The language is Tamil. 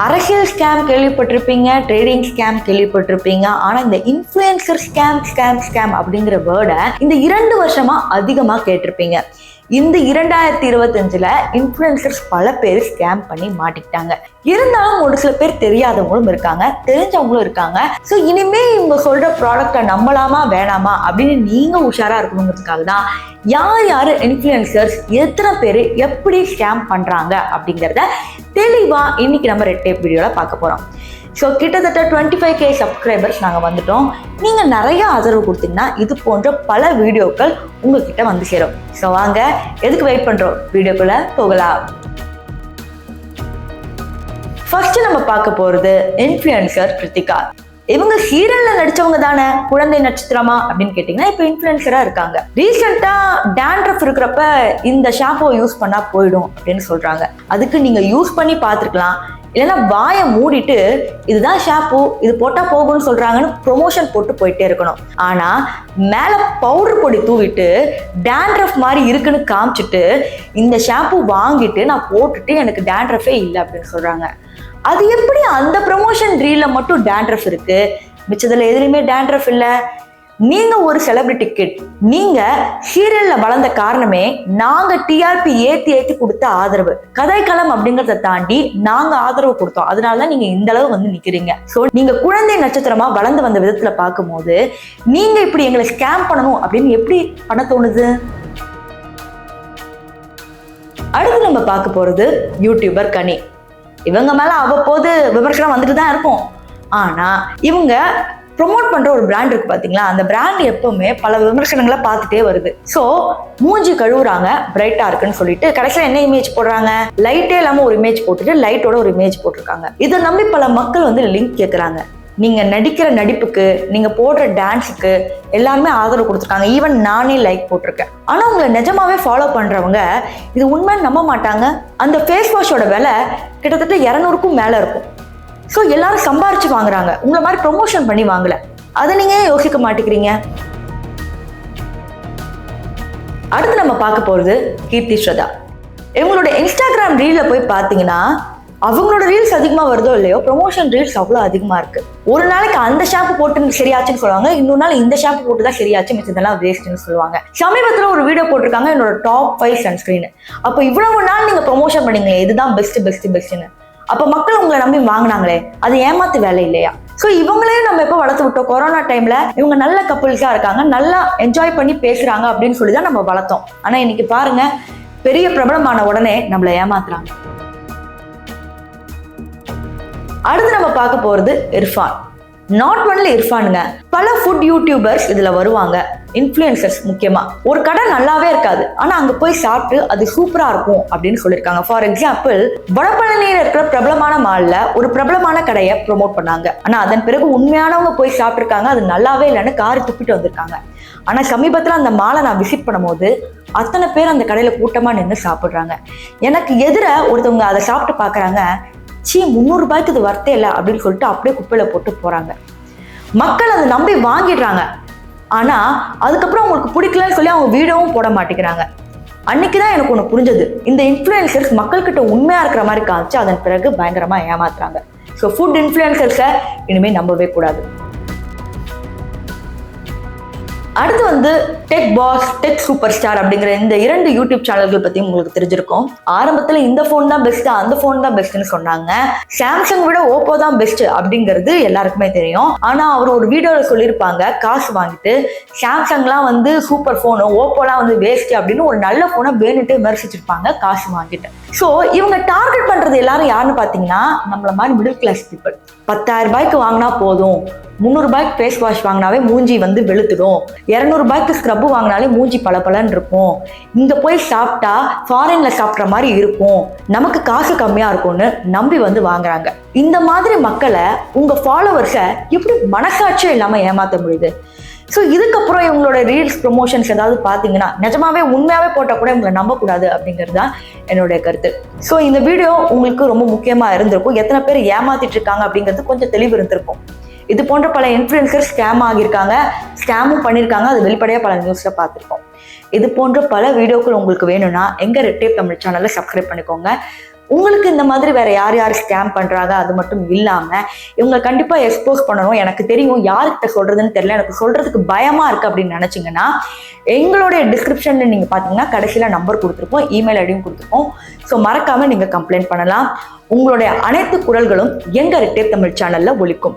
அரசியல் ஸ்கேம் கேள்விப்பட்டிருப்பீங்க ட்ரேடிங் ஸ்கேம் கேள்விப்பட்டிருப்பீங்க. ஆனா இந்த இன்ஃப்ளூயன்சர் ஸ்கேம் ஸ்கேம் ஸ்கேம் அப்படிங்கிற வேர்டை இந்த இரண்டு வருஷமா அதிகமா கேட்டிருப்பீங்க. இந்த இரண்டாயிரத்தி இருபத்தஞ்சுல இன்ஃப்ளூயன்சர்ஸ் பல பேர் ஸ்கேம் பண்ணி மாட்டிக்கிட்டாங்க. இருந்தாலும் ஒரு சில பேர் தெரியாதவங்களும் இருக்காங்க தெரிஞ்சவங்களும் இருக்காங்க. ஸோ இனிமே இவங்க சொல்ற ப்ராடக்டை நம்பலாமா வேணாமா அப்படின்னு நீங்க உஷாரா இருக்கணுங்கிறதுக்காக தான் யார் யார் இன்ஃப்ளூயன்சர்ஸ் எத்தனை பேர் எப்படி ஸ்கேம் பண்றாங்க அப்படிங்கிறத தெளிவா இன்னைக்கு நம்ம ரெட் டேப் வீடியோல பார்க்க போறோம். ஸோ கிட்டத்தட்ட டுவெண்ட்டி ஃபைவ் கே சப்ஸ்கிரைபர்ஸ் நாங்கள் வந்துட்டோம். நீங்கள் நிறைய ஆதரவு கொடுத்தீங்கன்னா இது போன்ற பல வீடியோக்கள் உங்ககிட்ட வந்து சேரும். ஸோ வாங்க எதுக்கு வெயிட் பண்ணுறோம் வீடியோக்குள்ளே போகலாம். ஃபர்ஸ்ட் நம்ம பார்க்க போகிறது இன்ஃப்ளூயன்சர் கிருத்திகா இவங்க ஹீரோல நடிச்சவங்க தானே? குழந்தை நட்சத்திரமா? அப்படின்னு கேட்டீங்கன்னா இப்போ இன்ஃபுளுசரா இருக்காங்க. ரீசெண்டா டேண்ட்ரஃப் இருக்கிறப்ப இந்த ஷாம்புவை யூஸ் பண்ணா போயிடும் அப்படின்னு சொல்றாங்க. அதுக்கு நீங்க யூஸ் பண்ணி பார்த்துருக்கலாம் இல்லைன்னா வாயை மூடிட்டு இதுதான் ஷாம்பு இது போட்டா போகும்னு சொல்றாங்கன்னு ப்ரொமோஷன் போட்டு போயிட்டே இருக்கணும். ஆனா மேல பவுடர் பொடி தூவிட்டு டேண்ட்ரஃப் மாதிரி இருக்குன்னு காமிச்சிட்டு இந்த ஷாம்பு வாங்கிட்டு நான் போட்டுட்டு எனக்கு டேண்ட்ரஃபே இல்லை அப்படின்னு சொல்றாங்க. அது எப்படி அந்த ப்ரமோஷன் ரீலில் மட்டும் டேண்ட்ரஃப் இருக்கு? மிச்சத்தில் எதுலையுமே டேண்ட்ரஃப் இல்ல. நீங்க ஒரு செலிபிரிட்டி கிட் நீங்க சீரியலில் வளர்ந்த காரணமே நாங்க டிஆர்பி ஏத்தி ஏத்தி கொடுத்த ஆதரவு. கதைக்களம் அப்படிங்கறத தாண்டி நாங்க ஆதரவு கொடுத்தோம். அதனால தான் நீங்க இந்த அளவு வந்து நிக்கிறீங்க. ஸோ நீங்க குழந்தை நட்சத்திரமா வளர்ந்து வந்த விதத்துல பார்க்கும்போது நீங்க இப்படி எங்களை ஸ்கேம் பண்ணணும் அப்படின்னு எப்படி பண்ண தோணுது? அடுத்து நம்ம பார்க்க போறது யூடியூபர் கனி. இவங்க மேலே அவ்வப்போது விமர்சனம் வந்துட்டு தான் இருக்கும். ஆனால் இவங்க ப்ரொமோட் பண்ணுற ஒரு பிராண்ட் இருக்கு பார்த்தீங்களா அந்த பிராண்ட் எப்பவுமே பல விமர்சனங்களை பார்த்துட்டே வருது. ஸோ மூஞ்சி கழுவுறாங்க பிரைட்டாக இருக்குன்னு சொல்லிட்டு கடைசியில் என்ன இமேஜ் போடுறாங்க? லைட்டே இல்லாமல் ஒரு இமேஜ் போட்டுட்டு லைட்டோட ஒரு இமேஜ் போட்டிருக்காங்க. இதை நம்பி பல மக்கள் வந்து லிங்க் கேட்குறாங்க நீங்கள் நடிக்கிற நடிப்புக்கு நீங்கள் போடுற டான்ஸுக்கு எல்லாமே ஆதரவு கொடுத்துருக்காங்க. ஈவன் நானே லைக் போட்டிருக்கேன். ஆனால் உங்களை நிஜமாவே ஃபாலோ பண்ணுறவங்க இது உண்மைன்னு நம்ப மாட்டாங்க. அந்த ஃபேஸ் வாஷோட விலை கிட்டத்தட்ட இரநூறுக்கும் மேலே இருக்கும். ஸோ எல்லாரும் சம்பாரிச்சு வாங்குறாங்க. உங்களை மாதிரி ப்ரொமோஷன் பண்ணி வாங்கல. அதை நீங்கள் ஏன் யோசிக்க மாட்டேங்கிறீங்க? அடுத்து நம்ம பார்க்க போகிறது கீர்த்தி ஸ்ரதா. இவங்களோட இன்ஸ்டாகிராம் ரீலில் போய் பார்த்தீங்கன்னா அவங்களோட ரீல்ஸ் அதிகமாக வருதோ இல்லையோ ப்ரொமோஷன் ரீல்ஸ் அவ்வளோ அதிகமாக இருக்குது ஒரு நாளைக்கு அந்த ஷாம்பு போட்டு சரியாச்சுன்னு சொல்லுவாங்க இன்னொரு நாள் இந்த ஷாம்பு போட்டு தான் சரியாச்சு மிச்சதெல்லாம் வேஸ்ட்னு சொல்லுவாங்க. சமீபத்தில் ஒரு வீடியோ போட்டிருக்காங்க என்னோட டாப் ஃபைவ் சன்ஸ்கிரீன் அப்போ இவ்வளவு நாள் நீங்கள் ப்ரொமோஷன் பண்ணீங்களே இதுதான் பெஸ்ட் பெஸ்ட் பெஸ்ட்னு அப்போ மக்கள் உங்களை நம்பி வாங்கினாங்களே அது ஏமாத்து வேலை இல்லையா? ஸோ இவங்களையும் நம்ம எப்போ வளர்த்து விட்டோம்? கொரோனா டைம்ல இவங்க நல்ல கப்புள்ஸாக இருக்காங்க நல்லா என்ஜாய் பண்ணி பேசுறாங்க அப்படின்னு சொல்லி தான் நம்ம வளர்த்தோம். ஆனால் இன்னைக்கு பாருங்க பெரிய பிரபலமான உடனே நம்மளை ஏமாத்துறாங்க. அடுத்து நம்ம பார்க்க போறது இர்ஃபான். நாட் ஒன்லி இர்ஃபானுங்க பல ஃபுட் யூடியூபர்ஸ் இதுல வருவாங்க இன்ஃப்ளூயன்சர்ஸ் முக்கியமா. ஒரு கடை நல்லாவே இருக்காது ஆனா அங்க போய் சாப்பிட்டு அது சூப்பரா இருக்கும் அப்படின்னு சொல்லியிருக்காங்க. ஃபார் எக்ஸாம்பிள் வடபழனியில் இருக்கிற பிரபலமான மால்ல ஒரு பிரபலமான கடையை ப்ரொமோட் பண்ணாங்க. ஆனா அதன் பிறகு உண்மையானவங்க போய் சாப்பிட்டுருக்காங்க அது நல்லாவே இல்லைன்னு காரி துப்பிட்டு வந்திருக்காங்க. ஆனா சமீபத்துல அந்த மாலை நான் விசிட் பண்ணும்போது அத்தனை பேர் அந்த கடையில கூட்டமா நின்று சாப்பிடுறாங்க. எனக்கு எதிர ஒருத்தவங்க அதை சாப்பிட்டு பாக்குறாங்க சீ முந்நூறுரூபாய்க்கு இது வர்த்தே இல்லை அப்படின்னு சொல்லிட்டு அப்படியே குப்பையில் போட்டு போகிறாங்க மக்கள் அதை நம்பி வாங்கிடுறாங்க. ஆனால் அதுக்கப்புறம் அவங்களுக்கு பிடிக்கலன்னு சொல்லி அவங்க வீடவும் போட மாட்டேங்கிறாங்க. அன்னைக்கு தான் எனக்கு ஒன்று புரிஞ்சது. இந்த இன்ஃப்ளூயன்சர்ஸ் மக்கள்கிட்ட உண்மையாக இருக்கிற மாதிரி காமிச்சு அதன் பிறகு பயங்கரமாக ஏமாத்துறாங்க. ஸோ ஃபுட் இன்ஃப்ளூயன்சர்ஸை இனிமேல் நம்பவே கூடாது. அடுத்து வந்து tech boss tech super star அப்படிங்கிற இந்த இரண்டு யூடியூப் சேனல்கள் பத்தி உங்களுக்கு தெரிஞ்சிருக்கும். ஆரம்பத்துல இந்த ஃபோன் தான் பெஸ்ட் அந்த ஃபோன் தான் பெஸ்ட்னு சொன்னாங்க. சாம்சங் விட ஓப்போ தான் பெஸ்ட் அப்படிங்கிறது எல்லாருக்குமே தெரியும். ஆனா அவர் ஒரு வீடியோல சொல்லியிருப்பாங்க காசு வாங்கிட்டு சாம்சங்லாம் வந்து சூப்பர் ஃபோனு ஓப்போலாம் வந்து வேஸ்ட் அப்படின்னு ஒரு நல்ல ஃபோனை வேணுட்டு விமர்சிச்சிருப்பாங்க காசு வாங்கிட்டு. ஸோ இவங்க டார்கெட் பண்றது எல்லாரும் யாருன்னு பார்த்தீங்கன்னா நம்மள மாதிரி மிடில் கிளாஸ் பீப்புள் பத்தாயிரம் ரூபாய்க்கு வாங்கினா போதும். முந்நூறு ரூபாய்க்கு ஃபேஸ் வாஷ் வாங்கினாவே மூஞ்சி வந்து வெளுத்துடும். இரநூறு ரூபாய்க்கு ஸ்க்ரப்பு வாங்கினாலே மூஞ்சி பளபளன்னு இருக்கும். இங்கே போய் சாப்பிட்டா ஃபாரின்ல சாப்பிட்ற மாதிரி இருக்கும். நமக்கு காசு கம்மியாக இருக்கும்னு நம்பி வந்து வாங்குறாங்க. இந்த மாதிரி மக்களை உங்கள் ஃபாலோவர்ஸை எப்படி மனசாட்சியும் இல்லாமல் ஏமாற்ற முடியுது? ஸோ இதுக்கப்புறம் இவங்களோட ரீல்ஸ் ப்ரொமோஷன்ஸ் ஏதாவது பார்த்தீங்கன்னா நிஜமாவே உண்மையாகவே போட்டால் கூட இவங்களை நம்பக்கூடாது அப்படிங்கிறது தான் என்னுடைய கருத்து. ஸோ இந்த வீடியோ உங்களுக்கு ரொம்ப முக்கியமாக இருந்திருக்கும். எத்தனை பேர் ஏமாத்திட்டு இருக்காங்க அப்படிங்கிறது கொஞ்சம் தெளிவு இருந்திருக்கும். இது போன்ற பல இன்ஃப்ளூயன்சர் ஸ்கேம் ஆகியிருக்காங்க. ஸ்கேமும் பண்ணியிருக்காங்க. அது வெளிப்படையாக பல நியூஸில் பார்த்துருக்கோம். இது போன்ற பல வீடியோக்கள் உங்களுக்கு வேணும்னா எங்கள் ரெட்டேப் தமிழ் சேனலை சப்ஸ்கிரைப் பண்ணிக்கோங்க. உங்களுக்கு இந்த மாதிரி வேற யார் யார் ஸ்கேம் பண்றாங்க அது மட்டும் இல்லாம இவங்க கண்டிப்பா எக்ஸ்போஸ் பண்ணணும். எனக்கு தெரியும் யார்கிட்ட சொல்றதுன்னு தெரியல. எனக்கு சொல்றதுக்கு பயமா இருக்கு அப்படின்னு நினைச்சிங்கன்னா எங்களுடைய டிஸ்கிரிப்ஷன்ல நீங்க பாத்தீங்கன்னா கடைசியில நம்பர் கொடுத்துருப்போம் இமெயில் ஐடியும் கொடுத்துருப்போம். ஸோ மறக்காம நீங்க கம்ப்ளைண்ட் பண்ணலாம். உங்களுடைய அனைத்து குரல்களும் எங்க ரிட்டேர் தமிழ் சேனல்ல ஒழிக்கும்